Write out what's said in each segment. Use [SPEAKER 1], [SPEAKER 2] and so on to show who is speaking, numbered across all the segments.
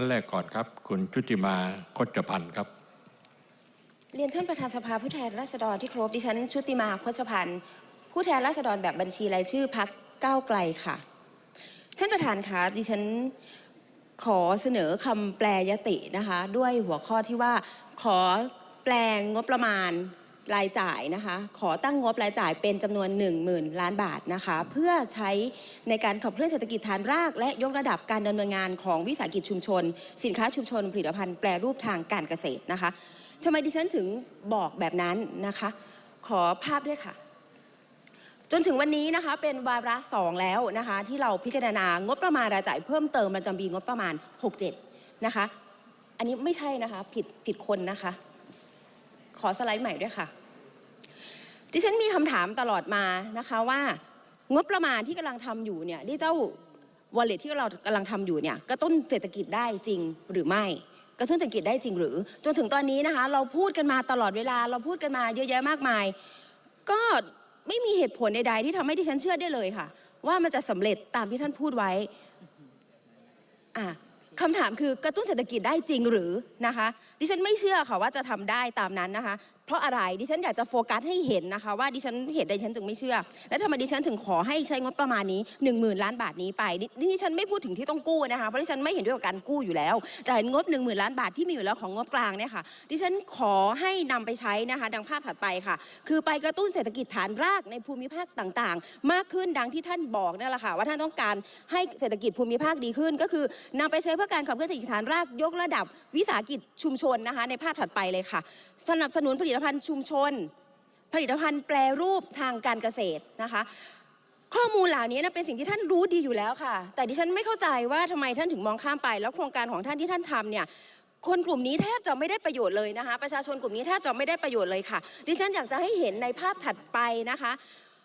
[SPEAKER 1] านแรกก่อนครับ คุณชุติมาคจพันธ์ครับ
[SPEAKER 2] เรียนท่านประธานสภาผู้แทนราษฎรที่ครพดิฉันชุติมาโคชพันธ์ผู้แทนราษฎรแบบบัญชีรายชื่อพักก้าวไกลค่ะ ท่านประธานคะดิฉันขอเสนอคำแปลยตินะคะ ด้วยหัวข้อที่ว่าขอแปลงงบประมาณ รายจ่ายนะคะ ขอตั้งงบรายจ่ายเป็นจำนวน 1 0,000 ล้านบาทนะคะ เพื่อใช้ในการขับเคลื่อนเศรษฐกิจฐานราก และยกระดับการดำเนินงานของวิสาหกิจชุมชน สินค้าชุมชน ผลิตภัณฑ์แปรรูปทางการเกษตรนะคะทำไมดิฉันถึงบอกแบบนั้นนะคะ ขอภาพด้วยค่ะจนถึงวันนี้นะคะเป็นวาระสองแล้วนะคะ ที่เราพิจารณางบประมาณรายจ่ายเพิ่มเติมประจำปีงบประมาณ 67 นะคะ อันนี้ไม่ใช่นะคะ ผิดผิดคนนะคะ ขอสไลด์ใหม่ด้วยค่ะ ดิฉันมีคำถามตลอดมานะคะว่า งบประมาณที่กำลังทำอยู่เนี่ยที่เจ้าวอลเล็ตที่เรากำลังทำอยู่เนี่ยกระตุ้นเศรษฐกิจได้จริงหรือไม่กระตุ้นเศรษฐกิจได้จริงหรือ จนถึงตอนนี้นะคะ เราพูดกันมาตลอดเวลา เราพูดกันมาเยอะแยะมากมาย ก็ไม่มีเหตุผลใดๆที่ทำให้ดิฉันเชื่อได้เลยค่ะ ว่ามันจะสำเร็จตามที่ท่านพูดไว้อะคำถามคือกระตุ้นเศรษฐกิจได้จริงหรือนะคะ ดิฉันไม่เชื่อค่ะว่าจะทำได้ตามนั้นนะคะ เพราะอะไรดิฉันอยากจะโฟกัสให้เห็นนะคะ ว่าดิฉันเหตุใดดิฉันถึงไม่เชื่อ และทำไมดิฉันถึงขอให้ใช้งบประมาณนี้ 1 0,000 ล้านบาทนี้ไปดิดิฉันไม่พูดถึงที่ต้องกู้นะคะเพราะดิฉันไม่เห็นด้วยกับการกู้อยู่แล้วแต่งบ 1 0,000 ล้านบาทที่มีอยู่แล้วของงบกลางเนี่ยค่ะดิฉันขอให้นำไปใช้นะคะ ดังภาพถัดไปค่ะ คือไปกระตุ้นเศรษฐกิจฐานรากในภูมิภาคต่างๆ มากขึ้นดังที่ท่านบอกนั่นแหละค่ะว่าท่านต้องการให้เศรษฐกิจภูมิภาคดีขึ้น ก็คือนำไปใช้เพื่อการขับเคลื่อนเศรษฐกิจฐานรากยกระดับวิสาหกิจชุมชนนะคะ ในภาพถัดไปเลยค่ะ สนับสนุนผลิตภัณฑ์ชุมชน ผลิตภัณฑ์แปรรูปทางการเกษตรนะคะ ข้อมูลเหล่านี้นะเป็นสิ่งที่ท่านรู้ดีอยู่แล้วค่ะ แต่ดิฉันไม่เข้าใจว่าทำไมท่านถึงมองข้ามไป แล้วโครงการของท่านที่ท่านทำเนี่ยคนกลุ่มนี้แทบจะไม่ได้ประโยชน์เลยนะคะ ประชาชนกลุ่มนี้แทบจะไม่ได้ประโยชน์เลยค่ะ ดิฉันอยากจะให้เห็นในภาพถัดไปนะคะ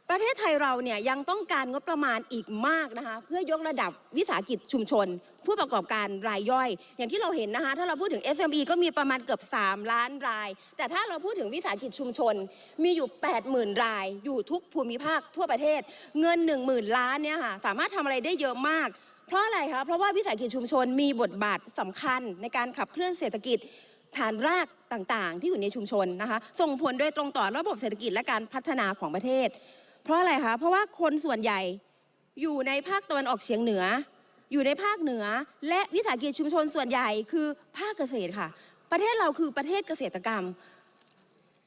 [SPEAKER 2] ประเทศไทยเราเนี่ยยังต้องการงบประมาณอีกมากนะคะเพื่อยกระดับวิสาหกิจชุมชน ผู้ประกอบการรายย่อย อย่างที่เราเห็นนะคะถ้าเราพูดถึง SME ก็มีประมาณเกือบ 3 ล้านราย แต่ถ้าเราพูดถึงวิสาหกิจชุมชน มีอยู่ 80,000 ราย อยู่ทุกภูมิภาคทั่วประเทศ เงิน 10,000 ล้านเนี่ยค่ะสามารถทำอะไรได้เยอะมากเพราะอะไรคะเพราะว่าวิสาหกิจชุมชนมีบทบาทสำคัญในการขับเคลื่อนเศรษฐกิจฐานรากต่างๆ ที่อยู่ในชุมชนนะคะส่งผลโดยตรงต่อระบบเศรษฐกิจและการพัฒนาของประเทศ เพราะอะไรคะ เพราะว่าคนส่วนใหญ่อยู่ในภาคตะวันออกเฉียงเหนือ อยู่ในภาคเหนือ และวิสาหกิจชุมชนส่วนใหญ่คือภาคเกษตรค่ะ ประเทศเราคือประเทศเกษตรกรรม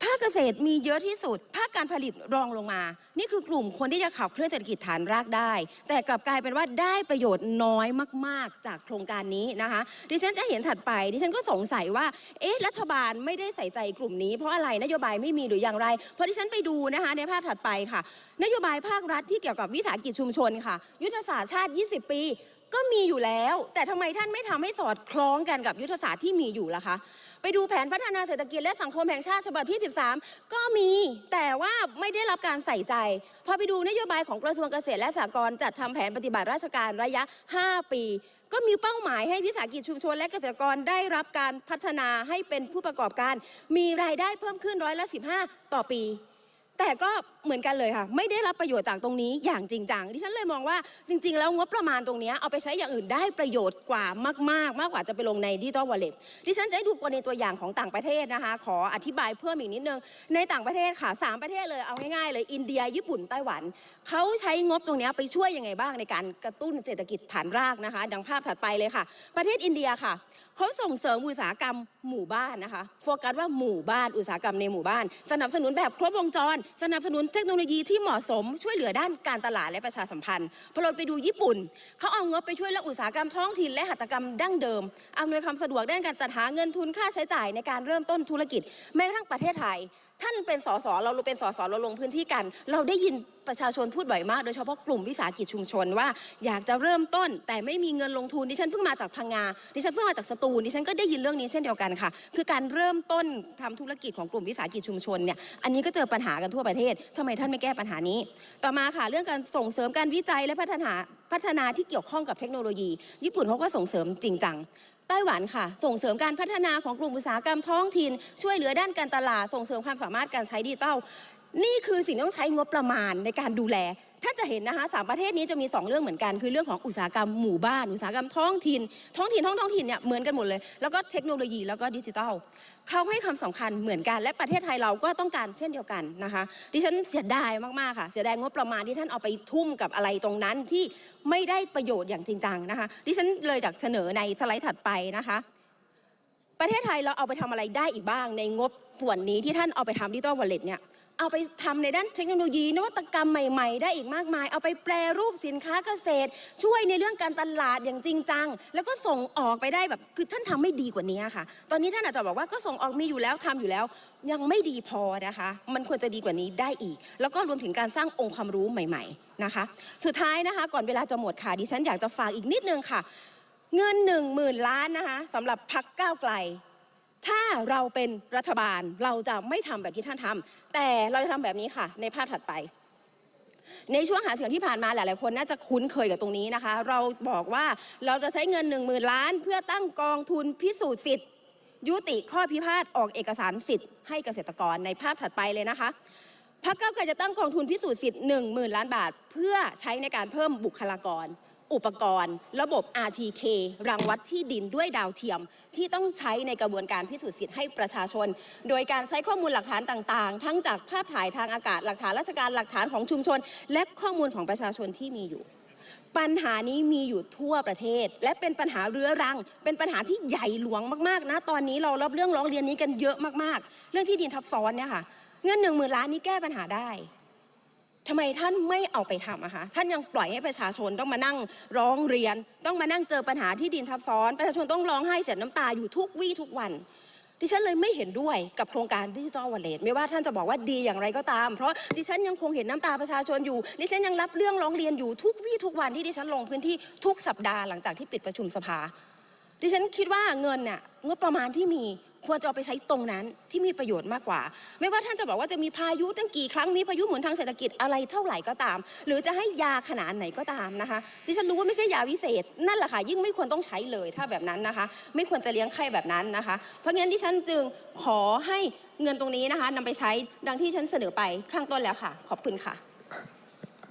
[SPEAKER 2] ภาคเกษตรมีเยอะที่สุด ภาคการผลิตรองลงมา นี่คือกลุ่มคนที่จะขับเคลื่อนเศรษฐกิจฐานรากได้ แต่กลับกลายเป็นว่าได้ประโยชน์น้อยมาก ๆ จากโครงการนี้นะคะ ดิฉันจะเห็นถัดไป ดิฉันก็สงสัยว่า เอ๊ะ รัฐบาลไม่ได้ใส่ใจกลุ่มนี้ เพราะอะไรนโยบายไม่มีหรืออย่างไร เพราะดิฉันไปดูนะคะในภาพถัดไปค่ะ นโยบายภาครัฐที่เกี่ยวกับวิสาหกิจชุมชนค่ะ ยุทธศาสตร์ชาติ 20 ปี ก็มีอยู่แล้ว แต่ทำไมท่านไม่ทำให้สอดคล้องกันกับยุทธศาสตร์ที่มีอยู่ล่ะคะ ไปดูแผนพัฒนาเศรษฐกิจและสังคมแห่งชาติฉบับที่ 13 ก็มี แต่ว่าไม่ได้รับการใส่ใจ พอไปดูนโยบายของกระทรวงเกษตรและสหกรณ์จัดทำแผนปฏิบัติราชการระยะ 5 ปี ก็มีเป้าหมายให้วิสาหกิจชุมชน และเกษตรกรได้รับการพัฒนาให้เป็นผู้ประกอบการ มีรายได้เพิ่มขึ้นร้อยละ 15 ต่อปี แต่ก็เหมือนกันเลยค่ะ ไม่ได้รับประโยชน์จากตรงนี้อย่างจริงจังดิฉันเลยมองว่าจริง ๆ แล้วงบประมาณตรงนี้เอาไปใช้อย่างอื่นได้ประโยชน์กว่ามาก ๆ มากกว่าจะไปลงในดิจิตอลวอลเล็ตดิฉันจะให้ดูกรณีตัวอย่างของต่างประเทศนะคะ ขออธิบายเพิ่มอีกนิดนึง ในต่างประเทศค่ะสามประเทศเลยเอาง่ายๆเลยอินเดียญี่ปุ่นไต้หวันเขาใช้งบตรงนี้ไปช่วยยังไงบ้างในการกระตุ้นเศรษฐกิจฐานรากนะคะ ดังภาพถัดไปเลยค่ะ ประเทศอินเดียค่ะเขาส่งเสริมอุตสาหกรรมหมู่บ้านนะคะ โฟกัสว่าหมู่บ้านอุตสาหกรรมในหมู่บ้าน สนับสนุนแบบครบวงจรสนับสนุนเทคโนโลยีที่เหมาะสมช่วยเหลือด้านการตลาดและประชาสัมพันธ์พอเราไปดูญี่ปุ่นเขาเอางบไปช่วยและอุตสาหกรรมท้องถิ่นและหัตถกรรมดั้งเดิมอำนวยความสะดวกด้านการจัดหาเงินทุนค่าใช้จ่ายในการเริ่มต้นธุรกิจแม้กระทั่งประเทศไทย ท่านเป็นสสเราเป็นสสเราลงพื้นที่กัน เราได้ยินประชาชนพูดบ่อยมาก โดยเฉพาะกลุ่มวิสาหกิจชุมชนว่า อยากจะเริ่มต้น แต่ไม่มีเงินลงทุนดิฉันเพิ่งมาจากพังงาดิฉันเพิ่งมาจากสตูลดิฉันก็ได้ยินเรื่องนี้เช่นเดียวกันค่ะ คือการเริ่มต้นทำธุรกิจของกลุ่มวิสาหกิจชุมชนเนี่ยอันนี้ก็เจอปัญหากันทั่วประเทศทำไมท่านไม่แก้ปัญหานี้ ต่อมาค่ะเรื่องการส่งเสริมการวิจัยและพัฒนาพัฒนาที่เกี่ยวข้องกับเทคโนโลยี ญี่ปุ่นเขาก็ส่งเสริมจริงจัง ไต้หวันค่ะ ส่งเสริมการพัฒนาของกลุ่มอุตสาหกรรมท้องถิ่นช่วยเหลือด้านการตลาดส่งเสริมความสามารถการใช้ดิจิทัล นี่คือสิ่งที่ต้องใช้งบประมาณในการดูแล ท่านจะเห็นนะคะสามประเทศนี้จะมี 2 เรื่องเหมือนกัน คือเรื่องของอุตสาหกรรมหมู่บ้าน อุตสาหกรรมท้องถิ่น ท้องถิ่นท้องท้องถิ่นเนี่ยเหมือนกันหมดเลย แล้วก็เทคโนโลยีแล้วก็ดิจิทัล เขาให้ความสำคัญเหมือนกัน และประเทศไทยเราก็ต้องการเช่นเดียวกันนะคะ ดิฉันเสียดายมากๆค่ะ เสียดายงบประมาณที่ท่านเอาไปทุ่มกับอะไรตรงนั้นที่ไม่ได้ประโยชน์อย่างจริงจังนะคะ ดิฉันเลยจากเสนอในสไลด์ถัดไปนะคะประเทศไทยเราเอาไปทำอะไรได้อีกบ้าง ในงบส่วนนี้ที่ท่านเอาไปทำดิจิตอลวอลเล็ตเนี่ย เอาไปทำในด้านเทคโนโลยี นวัตกรรมใหม่ ๆ ได้อีกมากมาย เอาไปแปรรูปสินค้าเกษตร ช่วยในเรื่องการตลาดอย่างจริงจัง แล้วก็ส่งออกไปได้แบบคือท่านทำไม่ดีกว่านี้ค่ะ ตอนนี้ท่านอาจจะบอกว่าก็ส่งออกมีอยู่แล้วทำอยู่แล้ว ยังไม่ดีพอนะคะ มันควรจะดีกว่านี้ได้อีก แล้วก็รวมถึงการสร้างองค์ความรู้ใหม่ ๆนะคะ สุดท้ายนะคะ ก่อนเวลาจะหมดค่ะดิฉันอยากจะฝากอีกนิดนึงค่ะ เงินหนึ่งหมื่นล้านนะคะสำหรับพักก้าวไกล เราเป็นรัฐบาลเราจะไม่ทำแบบที่ท่านทำแต่เราจะทำแบบนี้ค่ะ ในภาพถัดไป ในช่วงหาเสียงที่ผ่านมาหลาย ๆ คนน่าจะคุ้นเคยกับตรงนี้นะคะ เราบอกว่าเราจะใช้เงิน 1 0,000 ล้าน เพื่อตั้งกองทุนพิสูจน์สิทธิ์ ยุติข้อพิพาทออกเอกสารสิทธิ์ให้เกษตรกรในภาพถัดไปเลยนะคะพรรคเก้าไกลจะตั้งกองทุนพิสูจน์สิทธิ์1 0,000 ล้านบาท เพื่อใช้ในการเพิ่มบุคลากร อุปกรณ์ ระบบ RTK รังวัดที่ดินด้วยดาวเทียม ที่ต้องใช้ในกระบวนการพิสูจน์สิทธิ์ให้ประชาชน โดยการใช้ข้อมูลหลักฐานต่างๆ ทั้งจากภาพถ่ายทางอากาศหลักฐานราชการหลักฐานของชุมชน และข้อมูลของประชาชนที่มีอยู่ ปัญหานี้มีอยู่ทั่วประเทศ และเป็นปัญหาเรื้อรัง เป็นปัญหาที่ใหญ่หลวงมากๆนะตอนนี้เรารับเรื่องร้องเรียนนี้กันเยอะมากๆ เรื่องที่ดินทับซ้อนเนี่ยค่ะเงินหนึ่งหมื่นล้านนี้แก้ปัญหาได้ ทำไมท่านไม่เอาไปทำอะคะท่านยังปล่อยให้ประชาชนต้องมานั่งร้องเรียน ต้องมานั่งเจอปัญหาที่ดินทับซ้อน ประชาชนต้องร้องไห้เสียน้ำตาอยู่ทุกวี่ทุกวันดิฉันเลยไม่เห็นด้วยกับโครงการดิจิทัลวอลเล็ตไม่ว่าท่านจะบอกว่าดีอย่างไรก็ตาม เพราะดิฉันยังคงเห็นน้ำตาประชาชนอยู่ ดิฉันยังรับเรื่องร้องเรียนอยู่ทุกวี่ทุกวันที่ดิฉันลงพื้นที่ทุกสัปดาห์หลังจากที่ปิดประชุมสภา ดิฉันคิดว่าเงินน่ะงบประมาณที่มี ควรจะเอาไปใช้ตรงนั้นที่มีประโยชน์มากกว่า ไม่ว่าท่านจะบอกว่าจะมีพายุตั้งกี่ครั้งมีพายุหมุนทางเศรษฐกิจอะไรเท่าไหร่ก็ตาม หรือจะให้ยาขนาดไหนก็ตามนะคะดิฉันรู้ว่าไม่ใช่ยาวิเศษ นั่นแหละค่ะยิ่งไม่ควรต้องใช้เลยถ้าแบบนั้นนะคะ ไม่ควรจะเลี้ยงไข้แบบนั้นนะคะ เพราะงั้นดิฉันจึงขอให้เงินตรงนี้นะคะนำไปใช้ดังที่ฉันเสนอไปข้างต้นแล้วค่ะ ขอบคุณค่ะ